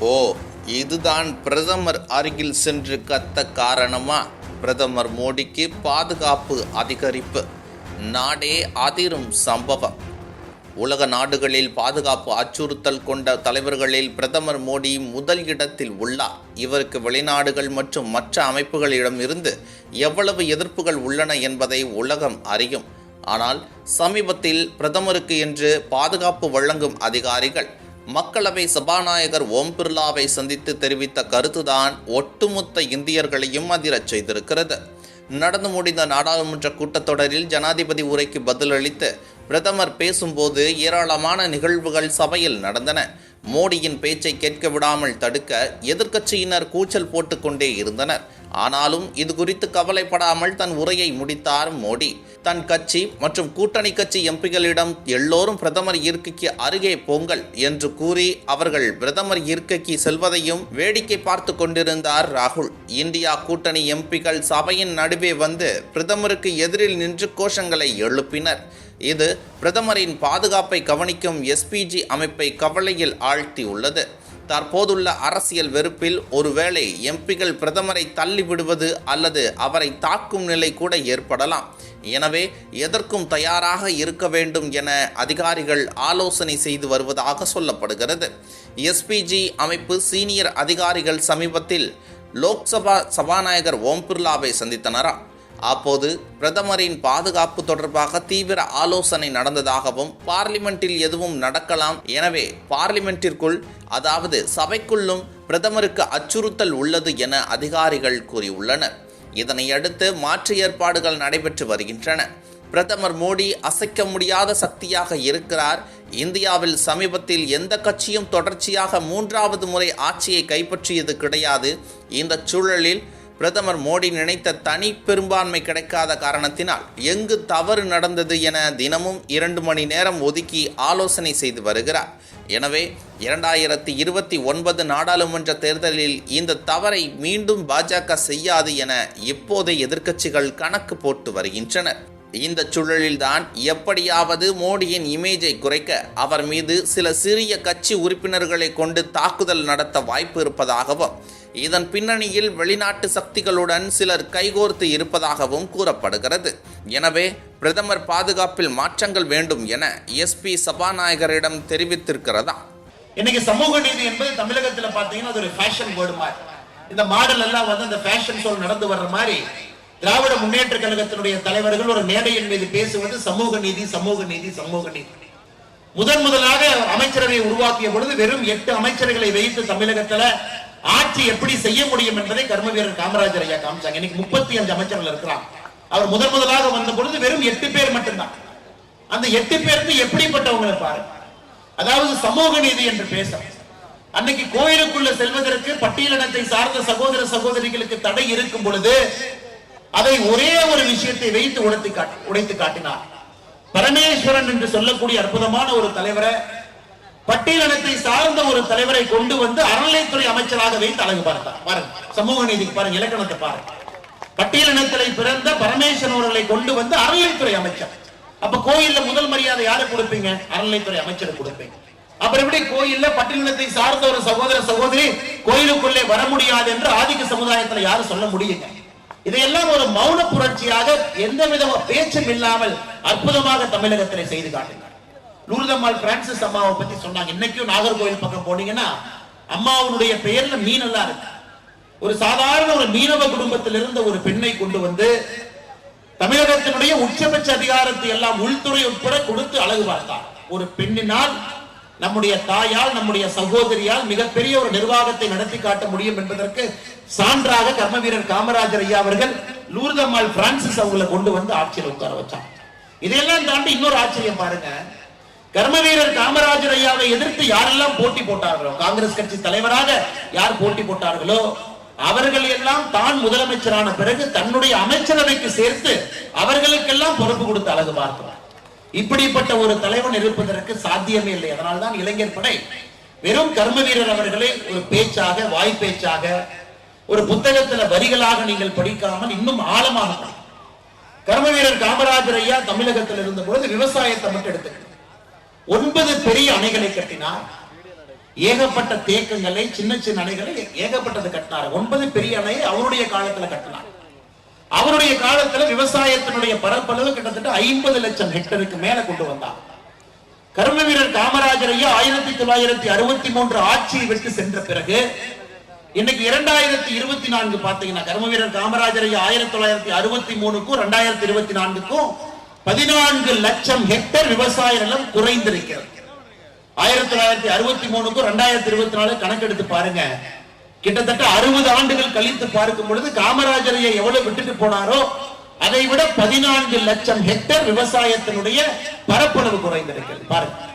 ஓ இதுதான் பிரதமர் அருகில் சென்று கத்த காரணமா? பிரதமர் மோடிக்கு பாதுகாப்பு அதிகரிப்பு. நாடே அதிரும் சம்பவம். உலக நாடுகளில் பாதுகாப்பு அச்சுறுத்தல் கொண்ட தலைவர்களில் பிரதமர் மோடி முதல் இடத்தில் உள்ளார். இவருக்கு வெளிநாடுகள் மற்றும் மற்ற அமைப்புகளிடம் இருந்து எவ்வளவு எதிர்ப்புகள் உள்ளன என்பதை உலகம் அறியும். ஆனால் சமீபத்தில் பிரதமருக்கு என்று பாதுகாப்பு வழங்கும் அதிகாரிகள் மக்களவை சபாநாயகர் ஓம் பிர்லாவை சந்தித்து தெரிவித்த கருத்துதான் ஒட்டுமொத்த இந்தியர்களையும் அதிரச் செய்திருக்கிறது. நடந்து முடிந்த நாடாளுமன்ற கூட்டத்தொடரில் ஜனாதிபதி உரைக்கு பதிலளித்து பிரதமர் பேசும்போது ஏராளமான நிகழ்வுகள் சபையில் நடந்தன. மோடியின் பேச்சை கேட்க விடாமல் தடுக்க எதிர்க்கட்சியினர் கூச்சல் போட்டுக்கொண்டே இருந்தனர். ஆனாலும் இது குறித்து கவலைப்படாமல் தன் உரையை முடித்தார் மோடி. தன் கட்சி மற்றும் கூட்டணி கட்சி எம்பிகளிடம் எல்லோரும் பிரதமர் இருக்கைக்கு அருகே போங்கள் என்று கூறி அவர்கள் பிரதமர் இருக்கைக்கு செல்வதையும் வேடிக்கை பார்த்து கொண்டிருந்தார் ராகுல். இந்தியா கூட்டணி எம்பிகள் சபையின் நடுவே வந்து பிரதமருக்கு எதிரில் நின்று கோஷங்களை எழுப்பினர். இது பிரதமரின் பாதுகாப்பை கவனிக்கும் எஸ்பிஜி அமைப்பை கவலையில் ஆழ்த்தியுள்ளது. தற்போதுள்ள அரசியல் வெறுப்பில் ஒருவேளை எம்பிகள் பிரதமரை தள்ளிவிடுவது அல்லது அவரை தாக்கும் நிலை கூட ஏற்படலாம். எனவே எதற்கும் தயாராக இருக்க வேண்டும் என அதிகாரிகள் ஆலோசனை செய்து வருவதாக சொல்லப்படுகிறது. எஸ்பிஜி அமைப்பு சீனியர் அதிகாரிகள் சமீபத்தில் லோக்சபா சபாநாயகர் ஓம் பிர்லாவை சந்தித்தனரா? அப்போது பிரதமரின் பாதுகாப்பு தொடர்பாக தீவிர ஆலோசனை நடந்ததாகவும் பார்லிமெண்டில் எதுவும் நடக்கலாம். எனவே பார்லிமெண்டிற்குள் அதாவது சபைக்குள்ளும் பிரதமருக்கு அச்சுறுத்தல் உள்ளது என அதிகாரிகள் கூறியுள்ளனர். இதனையடுத்து மாற்று ஏற்பாடுகள் நடைபெற்று வருகின்றன. பிரதமர் மோடி அசைக்க முடியாத சக்தியாக இருக்கிறார். இந்தியாவில் சமீபத்தில் எந்த கட்சியும் தொடர்ச்சியாக மூன்றாவது முறை ஆட்சியை கைப்பற்றியது கிடையாது. இந்த சூழலில் பிரதமர் மோடி நினைத்த தனி பெரும்பான்மை கிடைக்காத காரணத்தினால் எங்கு தவறு நடந்தது என தினமும் இரண்டு மணி நேரம் ஒதுக்கி ஆலோசனை செய்து வருகிறார். எனவே இரண்டாயிரத்தி இருபத்தி ஒன்பது நாடாளுமன்ற தேர்தலில் இந்த தவறை மீண்டும் பாஜக செய்யாது என இப்போதே எதிர்க்கட்சிகள் கணக்கு போட்டு வருகின்றனர். இந்த சூழலில்தான் எப்படியாவது மோடியின் இமேஜை குறைக்க அவர் மீது சில சிறிய கட்சி உறுப்பினர்களை கொண்டு தாக்குதல் நடத்த வாய்ப்பு இருப்பதாகவும் இதன் பின்னணியில் வெளிநாட்டு சக்திகளுடன் சிலர் கைகோர்த்து இருப்பதாகவும் கூறப்படுகிறது. எனவே பிரதமர் பாதுகாப்பில் மாற்றங்கள் வேண்டும் என எஸ்பி சபாநாயகரிடம் தெரிவித்திருக்கிறதா? இன்னைக்கு சமூக நீதி என்பது தமிழகத்தில் பார்த்தீங்கன்னா அது ஒரு ஃபேஷன் வேர்டு மாதிரி. இந்த மாடல் எல்லாம் வந்து அந்த ஃபேஷன் ஷோ நடந்து வர்ற மாதிரி திராவிட முன்னேற்ற கழகத்தினுடைய தலைவர்கள் ஒரு மேடையின் மீது பேசுவது சமூக நீதி சமூக நீதி சமூக நீதி. முதன் முதலாக அமைச்சரவை உருவாக்கிய பொழுது வெறும் எட்டு அமைச்சர்களை வைத்து தமிழகத்துல ஆட்சி எப்படி செய்ய முடியும் என்பதை கர்ம வீரர் காமராஜர் ஐயா காமிச்சாங்க. இன்னைக்கு முப்பத்தி அஞ்சு அமைச்சர்கள் இருக்கிறாங்க. அவர் முதன் முதலாக வந்த பொழுது வெறும் எட்டு பேர் மட்டும்தான். அந்த எட்டு பேருக்கு எப்படிப்பட்டவங்களை பாருங்க அதாவது சமூக நீதி என்று பேச. அன்னைக்கு கோயிலுக்குள்ள செல்வதற்கு பட்டியலினத்தை சார்ந்த சகோதர சகோதரிகளுக்கு தடை இருக்கும் பொழுது அதை ஒரே ஒரு விஷயத்தை வைத்து உடைத்து காட்டி உடைத்து காட்டினார். பரமேஸ்வரன் என்று சொல்லக்கூடிய அற்புதமான ஒரு தலைவரை பட்டியலினத்தை சார்ந்த ஒரு தலைவரை கொண்டு வந்து அறநிலைத்துறை அமைச்சராக வைத்து அழகு பார்த்தார். பாருங்க சமூக நீதிக்கு பாருங்க இலக்கணத்தை பாருங்க. பட்டியலினத்திலே பிறந்த பரமேஸ்வரன் அவர்களை கொண்டு வந்து அறநிலைத்துறை அமைச்சர். அப்ப கோயில்ல முதல் மரியாதை யாரு கொடுப்பீங்க? அறநிலைத்துறை அமைச்சர் கொடுப்பீங்க. அப்புறம் எப்படி கோயில்ல பட்டியலினத்தை சார்ந்த ஒரு சகோதர சகோதரி கோயிலுக்குள்ளே வர முடியாது என்று ஆதிக்க சமுதாயத்துல யாரும் சொல்ல முடியுங்க இதையெல்லாம் ஒரு மௌன புரட்சியாக எந்த விதமான பேச்சும் இல்லாமல் அற்புதமாக தமிழகத்திலே செய்து காட்டினார் லூர்தம்மாள் பிரான்சிஸ் அம்மாவை பத்தி சொன்னாங்க. இன்னைக்கும் நாகர்கோவில் பக்கம் போனீங்கன்னா அம்மாவுடைய பெயர்ல மீனெல்லாம் இருக்கு. ஒரு சாதாரண ஒரு மீனவ குடும்பத்தில் இருந்த ஒரு பெண்ணை கொண்டு வந்து தமிழகத்தினுடைய உச்சபட்ச அதிகாரத்தை எல்லாம் உள்துறை உட்பட கொடுத்து அழகு பார்த்தார். ஒரு பெண்ணினால் நம்முடைய தாயால் நம்முடைய சகோதரியால் மிகப்பெரிய ஒரு நிர்வாகத்தை நடத்தி காட்ட முடியும் என்பதற்கு சான்றாக கர்ம வீரர் காமராஜர் ஐயா அவர்கள் லூர்தம்மாள் பிரான்சிஸ் அவங்களை கொண்டு வந்து ஆட்சியில் உட்கார வச்சாங்க. இதையெல்லாம் தாண்டி இன்னொரு ஆச்சரியம் பாருங்க. கர்ம வீரர் காமராஜர் ஐயாவை எதிர்த்து யாரெல்லாம் போட்டி போட்டார்களோ காங்கிரஸ் கட்சி தலைவராக யார் போட்டி போட்டார்களோ அவர்கள் எல்லாம் தான் முதலமைச்சரான பிறகு தன்னுடைய அமைச்சரவைக்கு சேர்த்து அவர்களுக்கெல்லாம் பொறுப்பு கொடுத்து அழகு பார்க்கிறார். இப்படிப்பட்ட ஒரு தலைவன் இருப்பதற்கு சாத்தியமே இல்லை. அதனால்தான் இளைஞர் படை வெறும் கர்ம வீரர் அவர்களை ஒரு பேச்சாக வாய் பேச்சாக ஒரு புத்தகத்துல வரிகளாக நீங்கள் படிக்காமல் இன்னும் ஆழமாக கர்மவீரர் கர்ம வீரர் காமராஜர் ஐயா தமிழகத்தில் இருந்த பொழுது விவசாயத்தை மட்டும் எடுத்துக்கணும் ஒன்பது பெரிய அணைகளை கட்டினார். ஏகப்பட்ட தேக்கங்களை சின்ன சின்ன அணைகளை ஏகப்பட்டது கட்டினார். ஒன்பது பெரிய அணையை அவருடைய காலத்துல கட்டினார். அவருடைய காலத்துல விவசாயத்தினுடைய பரப்பளவு கிட்டத்தட்ட ஐம்பது லட்சம் ஹெக்டருக்கு மேல கொண்டு வந்தார். கர்ம வீரர் காமராஜர் ஐயா ஆயிரத்தி தொள்ளாயிரத்தி அறுபத்தி மூன்று ஆட்சியை விட்டு சென்ற பிறகு இன்னைக்கு இரண்டாயிரத்தி இருபத்தி நான்கு பாத்தீங்கன்னா கர்ம வீரர் காமராஜர் ஆயிரத்தி தொள்ளாயிரத்தி அறுபத்தி மூணுக்கும் ரெண்டாயிரத்தி இருபத்தி நான்குக்கும் பதினான்கு லட்சம் ஹெக்டேர் விவசாய நிலம் குறைந்திருக்கிறது. ஆயிரத்தி தொள்ளாயிரத்தி அறுபத்தி மூணுக்கும் ரெண்டாயிரத்தி இருபத்தி நாலு கணக்கெடுத்து பாருங்க. கிட்டத்தட்ட அறுபது ஆண்டுகள் கழித்து பார்க்கும் பொழுது காமராஜரையை எவ்வளவு விட்டுட்டு போனாரோ அதை விட பதினான்கு லட்சம் ஹெக்டேர் விவசாயத்தினுடைய பரப்பளவு குறைந்திருக்கிறது. பாருங்க.